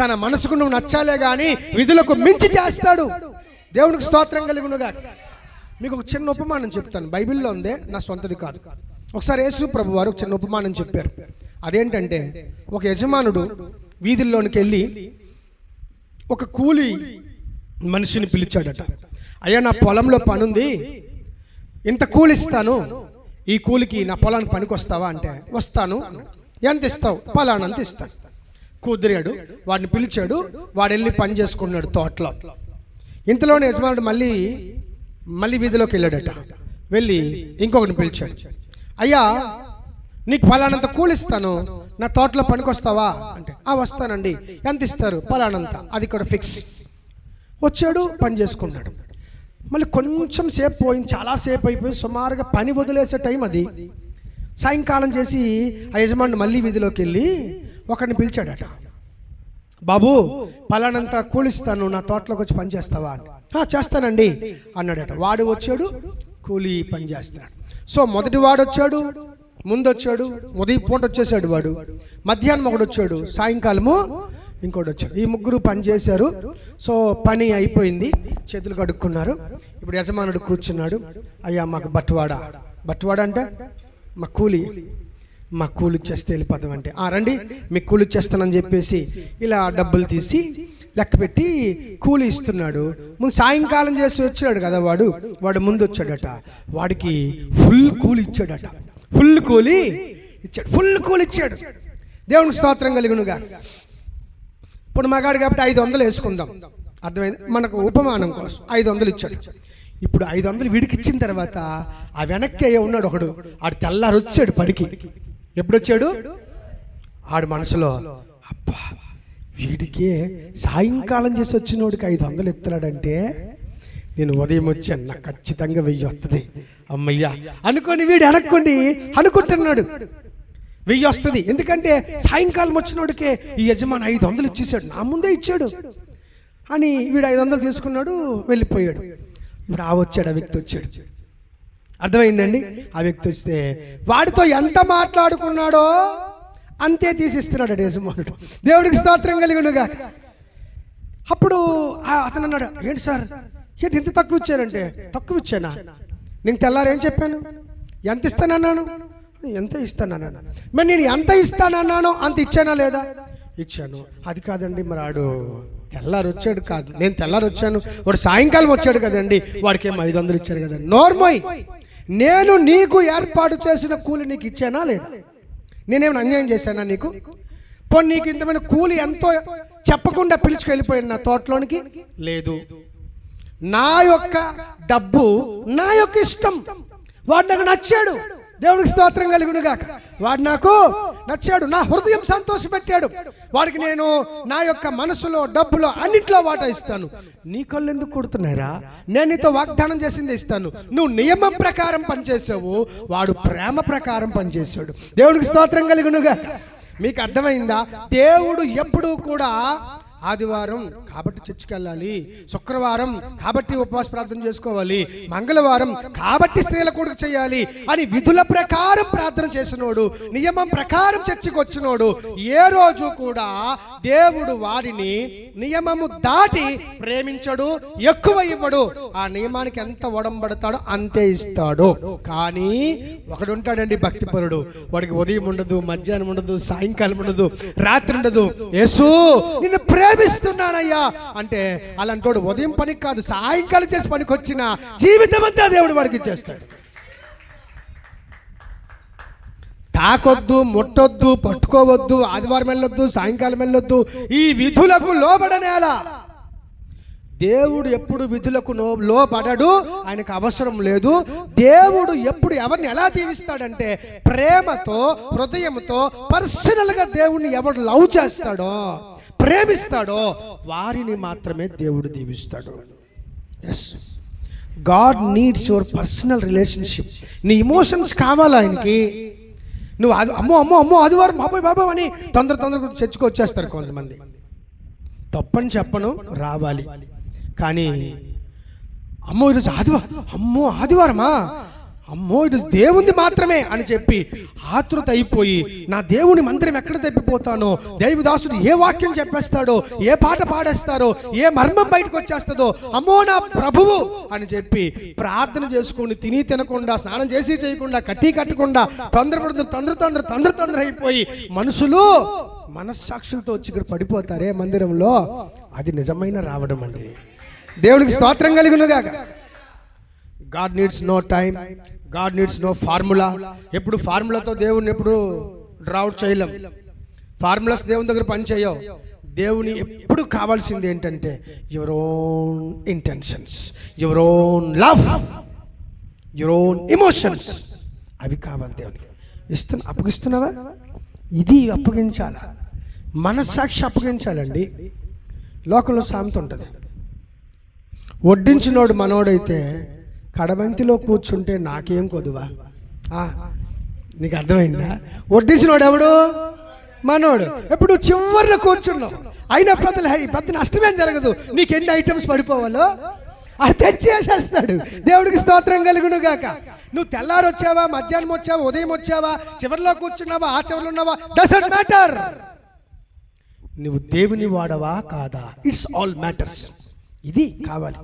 తన మనసుకు నువ్వు నచ్చాలే కానీ విధులకు మించి చేస్తాడు. దేవునికి స్తోత్రం కలిగినగా మీకు ఒక చిన్న ఉపమానం చెప్తాను. బైబిల్లో ఉందే నా సొంతది కాదు. ఒకసారి యేసు ప్రభు వారు ఒక చిన్న ఉపమానం చెప్పారు. అదేంటంటే ఒక యజమానుడు వీధుల్లోనికి వెళ్ళి ఒక కూలి మనిషిని పిలిచాడట. అయ్యా నా పొలంలో పనుంది. ఇంత కూలిస్తాను ఈ కూలికి నా పొలానికి పనికి వస్తావా అంటే వస్తాను. ఎంత ఇస్తావు? పలానంత ఇస్తాను. కుదిరాడు వాడిని పిలిచాడు వాడు వెళ్ళి పని చేసుకున్నాడు తోటలో. ఇంతలోనే యజమానుడు మళ్ళీ మళ్ళీ వీధిలోకి వెళ్ళాడట. వెళ్ళి ఇంకొకరిని పిలిచాడు. అయ్యా నీకు ఫలానంత కూలిస్తాను నా తోటలో పనికొస్తావా? అంటే ఆ వస్తానండి. ఎంత ఇస్తారు? ఫలానంత. అది కూడా ఫిక్స్. వచ్చాడు పని చేసుకున్నాడు. మళ్ళీ కొంచెం సేపు పోయింది. చాలా సేపు అయిపోయి సుమారుగా పని వదిలేసే టైం అది. సాయంకాలం చేసి ఆ యజమానుడు మళ్ళీ వీధిలోకి వెళ్ళి ఒకరిని పిలిచాడట. బాబు పలానంత కూలిస్తాను నా తోటలోకి వచ్చి పని చేస్తావా? అని. చేస్తానండి అన్నాడట. వాడు వచ్చాడు కూలి పని చేస్తాడు సో మొదటి వాడు వచ్చాడు ముందు వచ్చాడు ఉదయం పూట వచ్చేసాడు వాడు. మధ్యాహ్నం ఒకడు వచ్చాడు సాయంకాలము ఇంకోటి వచ్చాడు. ఈ ముగ్గురు పని చేశారు. సో పని అయిపోయింది. చేతులు కడుక్కున్నారు. ఇప్పుడు యజమానుడు కూర్చున్నాడు. అయ్యా మాకు బట్టువాడ బట్టువాడ అంటే మా కూలి. మా కూలి చేస్తే వెళ్ళిపోతాం అంటే. ఆ రండి మీకు కూలి చేస్తానని చెప్పేసి ఇలా డబ్బులు తీసి లెక్క పెట్టి కూలి ఇస్తున్నాడు. ముందు సాయంకాలం చేసి వచ్చాడు కదా వాడు వాడు ముందు వచ్చాడట. వాడికి ఫుల్ కూలి ఇచ్చాడట. ఫుల్ కూలి ఇచ్చాడు ఫుల్ కూలి ఇచ్చాడు. దేవునికి స్తోత్రం కలిగినగా. ఇప్పుడు మగాడు కాబట్టి ఐదు వందలు వేసుకుందాం. అర్థమైంది? మనకు ఉపమానం కోసం ఐదు వందలు ఇచ్చాడు. ఇప్పుడు ఐదు వందలు విడికిచ్చిన తర్వాత ఆ వెనక్కి అయ్యే ఉన్నాడు ఒకడు. ఆడు తెల్లారు వచ్చాడు పడికి. ఎప్పుడొచ్చాడు? ఆడు మనసులో అబ్బా వీడికే సాయంకాలం చేసి వచ్చినోడికి ఐదు వందలు ఎత్తున్నాడంటే నేను ఉదయం వచ్చాను నాకు ఖచ్చితంగా వెయ్యి వస్తుంది. అమ్మయ్యా అనుకొని వీడు అనుకోండి అనుకుంటున్నాడు. వెయ్యి వస్తుంది. ఎందుకంటే సాయంకాలం వచ్చినోడికే ఈ యజమాని ఐదు వందలు ఇచ్చేసాడు. నా ముందే ఇచ్చాడు. అని వీడు ఐదు వందలు తీసుకున్నాడు వెళ్ళిపోయాడు. ఇప్పుడు ఆ వచ్చాడు ఆ వ్యక్తి వచ్చాడు. అర్థమైందండి? ఆ వ్యక్తి వస్తే వాడితో ఎంత మాట్లాడుకున్నాడో అంతే తీసిస్తున్నాడు యజమానుడు దేవుడికి స్తోత్రం కలిగినగా. అప్పుడు అతను అన్నాడు ఏంటి సార్? ఏంటి ఇంత తక్కువ ఇచ్చారంటే? తక్కువ ఇచ్చానా? నేను తెల్లారు ఏం చెప్పాను? ఎంత ఇస్తానన్నాను? ఎంత ఇస్తానన్నాను? మరి నేను ఎంత ఇస్తానన్నానో అంత ఇచ్చానా లేదా? ఇచ్చాను. అది కాదండి మరి ఆడు తెల్లారు వచ్చాడు కాదు. నేను తెల్లారు వచ్చాను. వాడు సాయంకాలం వచ్చాడు కదండి. వాడికి ఏమో ఐదు వందలు ఇచ్చారు కదండి. నోర్మోయ్! నేను నీకు ఏర్పాటు చేసిన కూలి నీకు ఇచ్చానా లేదా? నేనేమైనా అన్యాయం చేశానా నీకు? పోనీ నీకు ఇంతమంది కూలి ఎంతో చెప్పకుండా పిలుచుకెళ్ళిపోయాను నా తోటలోనికి? లేదు. నా యొక్క డబ్బు నా యొక్క ఇష్టం. వాడు నాకు నచ్చాడు. దేవుడికి స్తోత్రం కలుగునుగా వాడు నాకు నచ్చాడు నా హృదయం సంతోషపెట్టాడు. వాడికి నేను నా యొక్క మనసులో డబ్బులో అన్నిట్లో వాటా ఇస్తాను. నీ కళ్ళు ఎందుకు కొడుతున్నారా నేను నీతో వాగ్దానం చేసింది ఇస్తాను. నువ్వు నియమం ప్రకారం పనిచేసావు వాడు ప్రేమ ప్రకారం పనిచేశాడు. దేవుడికి స్తోత్రం కలుగునుగా మీకు అర్థమైందా? దేవుడు ఎప్పుడూ కూడా ఆదివారం కాబట్టి చర్చికి వెళ్ళాలి శుక్రవారం కాబట్టి ఉపవాస ప్రార్థన చేసుకోవాలి. మంగళవారం కాబట్టి స్త్రీల కొడుకు చేయాలి అని విధుల ప్రకారం ప్రార్థన చేసినోడు నియమం ప్రకారం చర్చికి వచ్చినోడు ఏ రోజు కూడా దేవుడు వారిని నియమము దాటి ప్రేమించడు ఎక్కువ ఇవ్వడు. ఆ నియమానికి ఎంత ఒడంబడతాడో అంతే ఇస్తాడు. కానీ ఒకడుంటాడండి భక్తిపరుడు. వాడికి ఉదయం ఉండదు మధ్యాహ్నం ఉండదు సాయంకాలం ఉండదు రాత్రి ఉండదు. యేసు నిన్ను ప్రేమిస్తున్నానయ్యా. అంటే అలాంటోడు ఉదయం పనికి కాదు సాయంకాలం చేసి పనికి వచ్చిన జీవితం అంతా దేవుడు వాడికి ఇచ్చేస్తాడు. తాకొద్దు ముట్టొద్దు పట్టుకోవద్దు ఆదివారం వెళ్ళొద్దు సాయంకాలం వెళ్ళొద్దు ఈ విధులకు లోబడనేలా దేవుడు ఎప్పుడు విధులకు నో- లోబడడు ఆయనకు అవసరం లేదు. దేవుడు ఎప్పుడు ఎవరిని ఎలా దీవిస్తాడంటే ప్రేమతో హృదయంతో పర్సనల్గా దేవుడిని ఎవడు లవ్ చేస్తాడో ప్రేమిస్తాడో వారిని మాత్రమే దేవుడు దీవిస్తాడు. Yes God needs your personal relationship నీ ఇమోషన్స్ కావాలి ఆయనకి? నువ్వు అది అమ్మో అమ్మో అమ్మో ఆదివారం బాబాయ్ బాబాయ్ అని తొందర తొందరగా చర్చకు వచ్చేస్తారు కొంతమంది. తప్పని చెప్పను రావాలి. కానీ అమ్మో ఈరోజు ఆదివారం అమ్మో ఆదివారమా? అమ్మో ఇది దేవుంది మాత్రమే అని చెప్పి ఆతృత అయిపోయి నా దేవుని మందిరం ఎక్కడ తప్పిపోతానో దేవిదాసుడు ఏ వాక్యం చెప్పేస్తాడో ఏ పాట పాడేస్తారో ఏ మర్మం బయటకు వచ్చేస్తుందో అమ్మో నా ప్రభువు అని చెప్పి ప్రార్థన చేసుకొని తిని తినకుండా స్నానం చేసి చేయకుండా కట్టి కట్టకుండా తొందరపడుతూ తొందర తొందర తొందర తొందర అయిపోయి మనుషులు మనస్సాక్షులతో వచ్చి ఇక్కడ పడిపోతారే మందిరంలో. అది నిజమైన రావడం అండి. దేవునికి స్తోత్రం కలిగినగాక. God needs no time God needs no formula ఎప్పుడు ఫార్ములాతో దేవుని ఎప్పుడు డ్రావుట్ చేయలేం. ఫార్ములాస్ దేవుని దగ్గర పని చేయవు. దేవుని ఎప్పుడు కావాల్సింది ఏంటంటే your own intentions your own love your own emotions అవి కావాలి దేవునికి. ఇస్తున్నా అప్పగిస్తున్నావా? ఇది అప్పగించాలా? మనస్సాక్షి అప్పగించాలండి. లోకంలో సామెత ఉంటుంది. వడ్డించినోడు మనోడైతే కడబంతిలో కూర్చుంటే నాకేం కొదువా? నీకు అర్థమైందా? వడ్డించినోడు ఎవడు మనోడు. ఎప్పుడు చివరిలో కూర్చున్నావు అయినా పెద్దలు హై పెద్ద నష్టమేం జరగదు. నీకు ఎన్ని ఐటమ్స్ పడిపోవాలో? అది తెచ్చేసేస్తాడు. దేవుడికి స్తోత్రం కలుగును గాక నువ్వు తెల్లారు వచ్చావా మధ్యాహ్నం వచ్చావా ఉదయం వచ్చావా చివరిలో కూర్చున్నావా ఆ చివరిలో ఉన్నావా? డజంట్ మ్యాటర్ నువ్వు దేవుని వాడవా కాదా? ఇట్స్ ఆల్ మ్యాటర్స్ ఇది కావాలి.